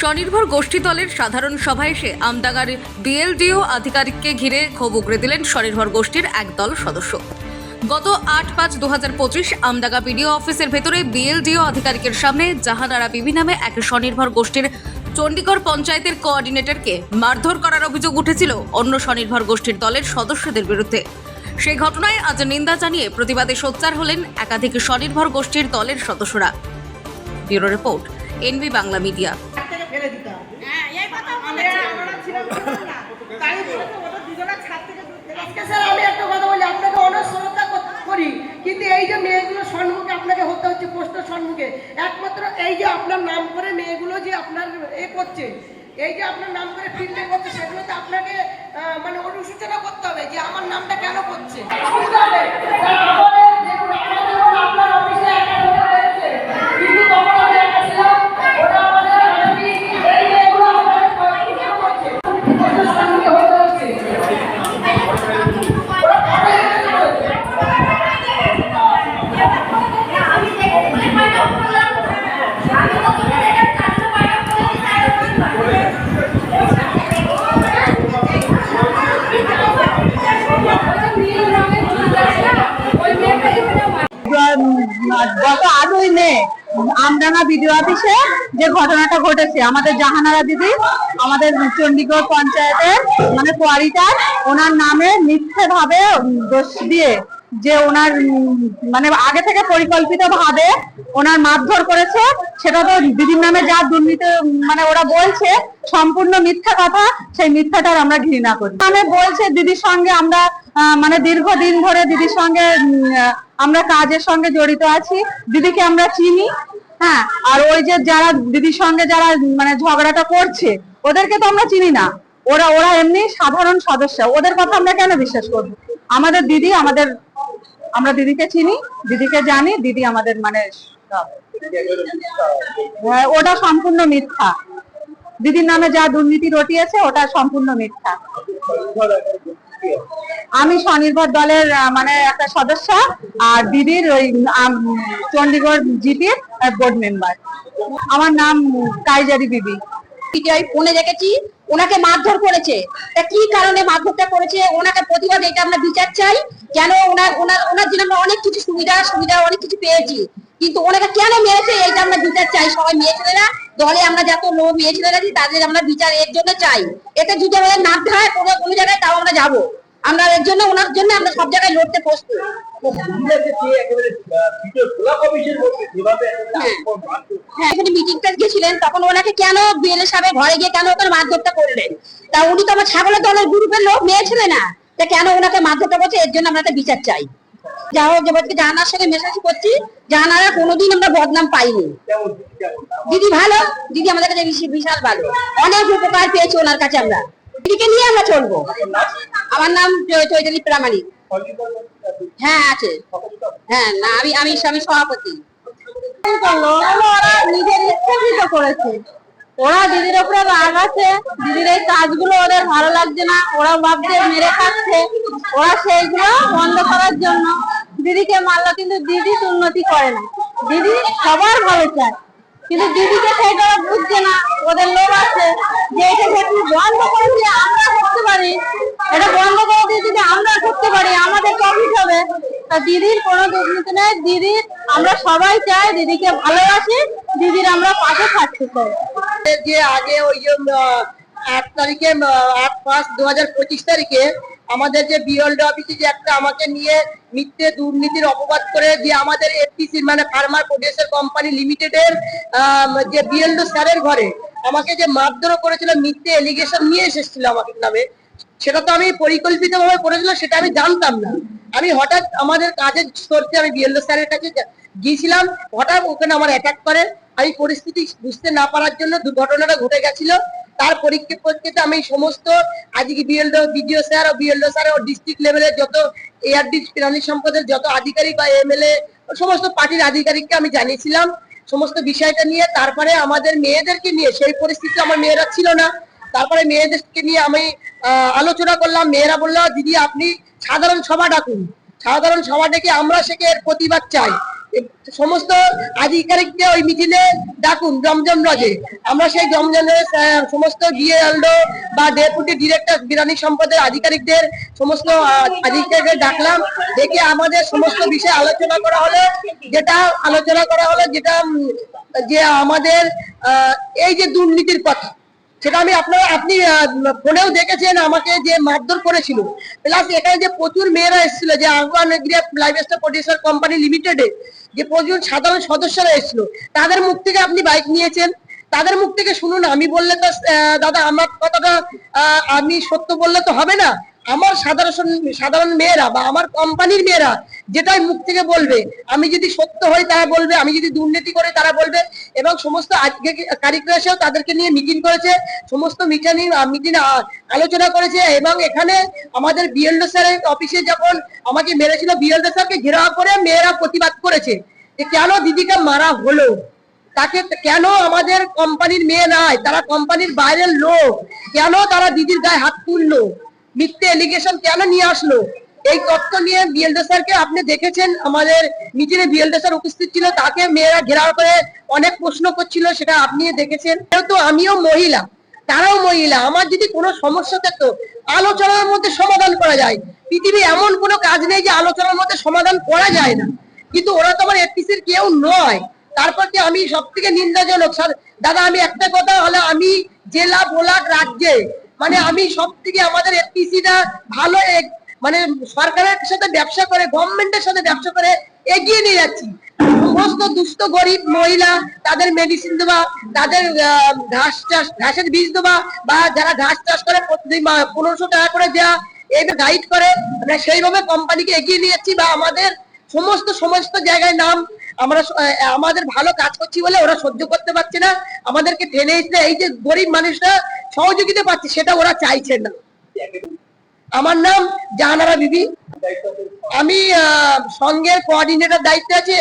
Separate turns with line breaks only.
স্বনির্ভর গোষ্ঠী দলের সাধারণ সভায় এসে আমডাঙ্গার বিএলডিও আধিকারিককে ঘিরে ক্ষোভ উগড়ে দিলেন স্বনির্ভর গোষ্ঠীর একদল সদস্য। গত আট পাঁচ দু হাজার পঁচিশ আমডাঙ্গা বিডিও অফিসের ভেতরে বিএলডিও আধিকারিকের সামনে জাহানারা বিবি নামে এক স্বনির্ভর গোষ্ঠীর চণ্ডীগড় পঞ্চায়েতের কোঅর্ডিনেটরকে মারধর করার অভিযোগ উঠেছিল অন্য স্বনির্ভর গোষ্ঠীর দলের সদস্যদের বিরুদ্ধে। সেই ঘটনায় আজ নিন্দা জানিয়ে প্রতিবাদে সোচ্চার হলেন একাধিক স্বনির্ভর গোষ্ঠীর দলের সদস্যরা। Bureau report, NB Bangla media.
কিন্তু এই যে মেয়েগুলো সম্মুখে আপনাকে হতে হচ্ছে পোস্টের সম্মুখে একমাত্র এই যে আপনার নাম করে মেয়েগুলো যে আপনার এ করছে এই যে আপনার নাম করে ফিল্ডে করছে সেগুলোতে আপনাকে মানে অনুসূচনা করতে হবে যে আমার নামটা কেন করছে বুঝতে হবে? স্যার, আমাদের দেখুন, আমাদের যেমন আপনার অফিসে একটা লোক রয়েছে, কিন্তু তখন আমি একা ছিলাম, ওরা আমাদের আগামী এই মেয়েগুলো আমাদের পরিচালনা করছে। পোস্টের সম্মুখে হতে হচ্ছে। ওরা ভাবে এখানে রয়েছে।
আমি দেখে বলে পাইটা করলাম আমি তো তোকে দেখে কাজটা পাইটা করলাম
গত আটই মে আমডাঙ্গা বিডিও অফিসে যে ঘটনাটা ঘটেছে, আমাদের জাহানারা দিদি, আমাদের চণ্ডীগড় পঞ্চায়েতের মানে কোয়ারিটার, ওনার নামে মিথ্যে ভাবে দোষ দিয়ে যে ওনার মানে আগে থেকে পরিকল্পিত ভাবে ওনার মারধর করেছে, সেটা তো দিদির নামে যা দুর্নীতি মানে ওরা বলছে, সম্পূর্ণ মিথ্যা কথা, সেই মিথ্যাটার আমরা ঘৃণা করি মানে বলছে দিদির সঙ্গে আমরা মানে দীর্ঘদিন ধরে দিদির সঙ্গে আমরা কাজের সঙ্গে জড়িত আছি, দিদিকে আমরা চিনি হ্যাঁ আর ওই যে যারা দিদির সঙ্গে যারা মানে ঝগড়াটা করছে, ওদেরকে তো আমরা চিনি না। ওরা ওরা এমনি সাধারণ সদস্য, ওদের কথা আমরা কেন বিশ্বাস করব? আমাদের দিদি, আমাদের আমরা দিদিকে চিনি দিদিকে জানি দিদি আমাদের মানে হ্যাঁ, ওটা সম্পূর্ণ মিথ্যা। দিদির নামে যা দুর্নীতি রটিয়েছে ওটা সম্পূর্ণ মিথ্যা। আমি স্বনির্ভর দলের মানে একটা সদস্য আর দিদির ওই আম, চণ্ডীগড় জিপির বোর্ড মেম্বার আমার নাম কাইজারি বিবি।
পিটিআই ফোনে দেখেছি। ওনাকে মারধর করেছে। তা কি কারণে মারধরটা করেছে? ওনাকে প্রতিবাদ, এটা আমরা বিচার চাই। কেন ওনার ওনার ওনার জন্য আমরা অনেক কিছু সুবিধা সুবিধা, অনেক কিছু পেয়েছি। কিন্তু ওনাকে কেন মেরেছে, এটা আমরা বিচার চাই। সবাই মেয়ে ছেলেরা, দলে আমরা যত লোক মেয়ে ছেলেরা তাদের আমরা বিচার এর জন্য চাই। এতে যদি আমাদের নামতে হয়, কোনো কোনো জায়গায় তাও আমরা যাব। আমরা এর জন্য, ওনার জন্য আমরা সব জায়গায় লড়তে প্রস্তুত। হ্যাঁ মিটিংটা গেছিলেন তখন ওনাকে কেন গিয়ে কেন মারধরটা করলেন? তা উনি তো আমার ছাগলের দলের গ্রুপের লোক না। তা কেন ওনাকে মারধরটা করছে? এর জন্য আমরা একটা বিচার চাই। যা হোক জাহানার সঙ্গে মেশামেশি করছি। জাহানারা কোনোদিন আমরা বদনাম পাইনি। দিদি ভালো? দিদি আমাদের কাছে বিশি- বিশাল ভালো। অনেক উপকার পেয়েছি ওনার কাছে আমরা। দিদিকে নিয়ে আমরা চলবো। আমার নাম চৈতালি প্রামাণিক। হ্যাঁ আছে। হ্যাঁ না, আমি আমি আমি সভাপতি।
ওরা নিজের ইচ্ছাকৃত করেছে। ওরা দিদির উপরে রাগ আছে। দিদির এই কাজগুলো ওদের ভালো লাগছে না। ওরা ভাবছে মেরে খাচ্ছে। ওরা সেইগুলো বন্ধ করার জন্য দিদিকে মারলো, কিন্তু দিদি উন্নতি করে না। দিদি সবার ভালো চায়। কিন্তু দিদিকে সেইটা ওরা বুঝছে না, ওদের লোক আছে যে এটা যদি বন্ধ করে দিয়ে আমরা করতে পারি, এটা বন্ধ করে দিয়ে যদি আমরা করতে পারি, আমাদের প্রফিট হবে। তা দিদির কোনো দুর্নীতি নেই দিদির আমরা সবাই চাই দিদিকে ভালোবাসি, দিদির আমরা পাশে থাকতে চাই।
যে আগে ওই এক তারিখে এক পাঁচ দু হাজার পঁচিশ তারিখে আমাদের যে বিএলডি অফিসে যে একটা আমাকে নিয়ে মিথ্যে দুর্নীতির অপবাদ করে যে আমাদের এফটিসি মানে ফার্মার প্রডিউসার কোম্পানি লিমিটেডের যে বিএলডি স্যারের ঘরে আমাকে যে মারধর করেছিল, মিথ্যে এলিগেশন নিয়ে এসেছিল আমাকে নামে, সেটা তো আমি পরিকল্পিত ভাবে করেছিলাম সেটা আমি জানতাম না। আমি হঠাৎ আমাদের কাজের সরতে আমি বিএলডি স্যারের কাছে গিয়েছিলাম, হঠাৎ ওখানে আমার অ্যাটাক করে আমি পরিস্থিতি বুঝতে না পারার জন্য দুর্ঘটনাটা ঘটে গেছিল। তার পরিপ্রেক্ষিতে আমি সমস্ত, আজকে বিএলডো, বিডিও স্যার ও বিএলডো স্যার ও ডিস্ট্রিক্ট লেভেলের যত এআরডি প্রাণী সম্পদের যত আধিকারিক বা এমএলএ সমস্ত পার্টির আধিকারিককে আমি জানিয়েছিলাম। সমস্ত বিষয়টা নিয়ে তারপরে আমাদের মেয়েদেরকে নিয়ে, সেই পরিস্থিতি আমার মেয়েরা ছিল না। তারপরে মেয়েদেরকে নিয়ে আমি আলোচনা করলাম। মেয়েরা বলল, দিদি, আপনি সাধারণ সভা ডাকুন। সাধারণ সভা ডেকে আমরা সেকে প্রতিবাদ চাই। সমস্ত আধিকারিককে ওই মিছিলে ডাকুন জমজম লজে আমরা সেই জমজমের সমস্ত ডিএলডো বা ডেপুটি ডিরেক্টর বিরানি সম্পদের আধিকারিকদের সমস্ত আহ, আধিকারিকদের ডাকলাম। ডেকে আমাদের সমস্ত বিষয়ে আলোচনা করা হলো। যেটা আলোচনা করা হলো যেটা যে আমাদের এই যে দুর্নীতির কথা সেটা আমি আপনারা, আপনি ফোনেও দেখেছেন, আমাকে যে মারধর করেছিল। প্লাস এখানে যে প্রচুর মেয়েরা এসেছিল, যে আহ্বান লাইভস্টক প্রডিউসার কোম্পানি লিমিটেডে যে প্রচুর সাধারণ সদস্যরা এসেছিল, তাদের মুখ থেকে আপনি বাইক নিয়েছেন। তাদের মুখ থেকে শুনুন, আমি বললে তো দাদা, আমার কথাটা আমি সত্য বললে তো হবে না। আমার সাধারণ সাধারণ মেয়েরা বা আমার কোম্পানির মেয়েরা যেটাই মুখ থেকে বলবে, আমি যদি সত্য হই তারা বলবে, আমি যদি দুর্নীতি করে তারা বলবে এবং সমস্ত আজকে কারিগর এসেও তাদেরকে নিয়ে মিটিং করেছে, সমস্ত মিটিং মিটিং আলোচনা করেছে এবং এখানে আমাদের বিএলডো স্যারের অফিসে যখন আমাকে মেরেছিল বিএলডো স্যারকে ঘেরাও করে মেয়েরা প্রতিবাদ করেছে যে কেন দিদিকে মারা হলো? তাকে কেন আমাদের কোম্পানির মেয়ে নাই? তারা কোম্পানির বাইরের লোক। কেন তারা দিদির গায়ে হাত তুললো? মিথ্যে এলিগেশন কেন নিয়ে আসলো? এই তথ্য নিয়ে বিএলডে স্যারকে আপনি দেখেছেন? আমাদের মিটিংয়ে বিএলডে স্যার উপস্থিত ছিল, তাকে মেয়েরা ঘেরাও করে অনেক প্রশ্ন করছিল, সেটা আপনি দেখেছেন। যেহেতু আমিও মহিলা, তারাও মহিলা, আমার যদি কোনো সমস্যা থাকতো, আলোচনার মধ্যে সমাধান করা যায়। পৃথিবী এমন কোনো কাজ নেই যে আলোচনার মধ্যে সমাধান করা যায় না। কিন্তু ওরা তো আমার এফটিসির কেউ নয়। তারপর কি আমি সব থেকে নিন্দাজনক? স্যার- দাদা, আমি একটা কথা হলো, আমি জেলা বোলাক রাজ্যে মানে আমি সব থেকে আমাদের এফটিসিটা ভালো মানে সরকারের সাথে ব্যবসা করে গভর্নমেন্টের সাথে ব্যবসা করে এগিয়ে নিয়ে যাচ্ছি। সমস্ত দুস্থ, গরিব মহিলা তাদের মেডিসিন দেওয়া, তাদের ঘাস চাষ, ঘাসের বীজ দেওয়া, বা যারা ঘাস চাষ করে পনেরোশো টাকা করে দেওয়া এইভাবে গাইড করে, আমরা সেইভাবে কোম্পানিকে এগিয়ে নিয়ে যাচ্ছি বা আমাদের সমস্ত সমস্ত জায়গায় নাম আমরা আমাদের ভালো কাজ করছি বলে ওরা সহ্য করতে পারছে না। আমাদেরকে টেনে এসে এই যে গরিব মানুষরা সহযোগিতা পাচ্ছে সেটা ওরা চাইছে না। আমার নাম জাহানারা বিবি। আমি আহ, সঙ্গের কোঅর্ডিনেটর দায়িত্বে আছি।